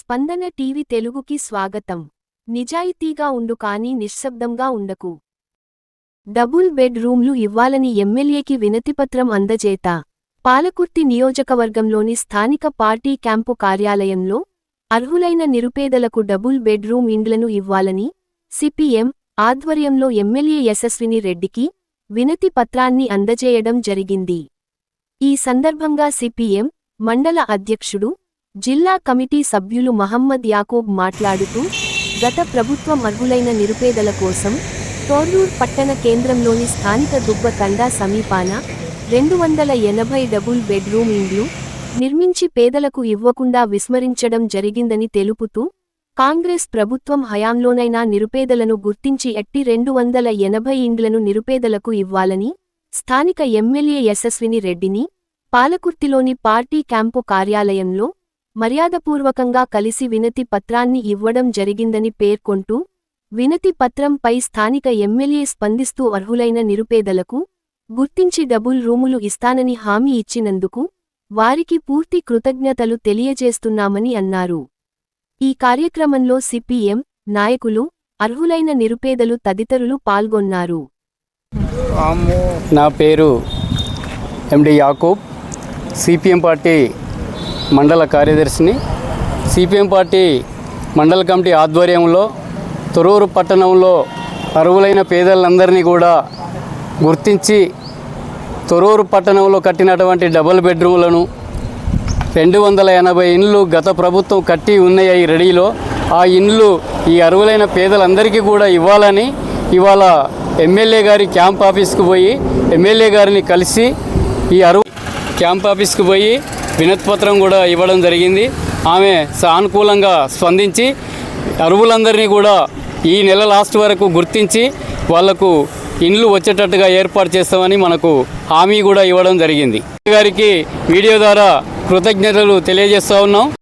స్పందన టీవీ తెలుగుకి స్వాగతం. నిజాయితీగా ఉండు కానీ నిశ్శబ్దంగా ఉండకు. డబుల్ బెడ్ రూమ్లు ఇవ్వాలని ఎమ్మెల్యేకి వినతిపత్రం అందజేత. పాలకుర్తి నియోజకవర్గంలోని స్థానిక పార్టీ క్యాంపు కార్యాలయంలో అర్హులైన నిరుపేదలకు డబుల్ బెడ్ రూమ్ ఇండ్లను ఇవ్వాలని సిపిఎం ఆధ్వర్యంలో ఎమ్మెల్యే యశస్విని రెడ్డికి వినతి పత్రాన్ని అందజేయడం జరిగింది. ఈ సందర్భంగా సిపిఎం మండల అధ్యక్షుడు జిల్లా కమిటీ సభ్యులు మహమ్మద్ యాకూబ్ మాట్లాడుతూ గత ప్రభుత్వం అర్హులైన నిరుపేదల కోసం తోర్రూర్ పట్టణ కేంద్రంలోని స్థానిక దుబ్బ తండా సమీపాన రెండు వందల ఎనభై డబుల్ బెడ్రూమ్ ఇండ్లు నిర్మించి పేదలకు ఇవ్వకుండా విస్మరించడం జరిగిందని తెలుపుతూ కాంగ్రెస్ ప్రభుత్వం హయాంలోనైనా నిరుపేదలను గుర్తించి ఎట్టి రెండు వందల ఎనభై ఇండ్లను నిరుపేదలకు ఇవ్వాలని స్థానిక ఎమ్మెల్యే యశస్విని రెడ్డిని పాలకుర్తిలోని పార్టీ క్యాంపు కార్యాలయంలో మర్యాదపూర్వకంగా కలిసి వినతి పత్రాన్ని ఇవ్వడం జరిగిందని పేర్కొంటూ వినతి పత్రంపై స్థానిక ఎమ్మెల్యే స్పందిస్తూ అర్హులైన నిరుపేదలకు గుర్తించి డబుల్ రూములు ఇస్తానని హామీ ఇచ్చినందుకు వారికి పూర్తి కృతజ్ఞతలు తెలియజేస్తున్నామని అన్నారు. ఈ కార్యక్రమంలో సిపిఎం నాయకులు అర్హులైన నిరుపేదలు తదితరులు పాల్గొన్నారు. నా పేరు ఎండి యాకూబ్. సిపిఎం పార్టీ మండల కార్యదర్శిని. సిపిఎం పార్టీ మండల కమిటీ ఆధ్వర్యంలో తొరూరు పట్టణంలో అరువులైన పేదలందరినీ కూడా గుర్తించి తొరూరు పట్టణంలో కట్టినటువంటి డబుల్ బెడ్రూమ్లను రెండు వందల ఎనభై ఇండ్లు గత ప్రభుత్వం కట్టి ఉన్నాయి రెడీలో ఆ ఇండ్లు ఈ అరువులైన పేదలందరికీ కూడా ఇవ్వాలని ఇవాళ ఎమ్మెల్యే గారి క్యాంప్ ఆఫీస్కి పోయి ఎమ్మెల్యే గారిని కలిసి ఈ అరువు క్యాంప్ ఆఫీస్కి పోయి వినతిపత్రం కూడా ఇవ్వడం జరిగింది. ఆమె సానుకూలంగా స్పందించి అరువులందరినీ కూడా ఈ నెల లాస్ట్ వరకు గుర్తించి వాళ్ళకు ఇండ్లు వచ్చేటట్టుగా ఏర్పాటు చేస్తామని మనకు హామీ కూడా ఇవ్వడం జరిగింది. గారికి వీడియో ద్వారా కృతజ్ఞతలు తెలియజేస్తా ఉన్నాం.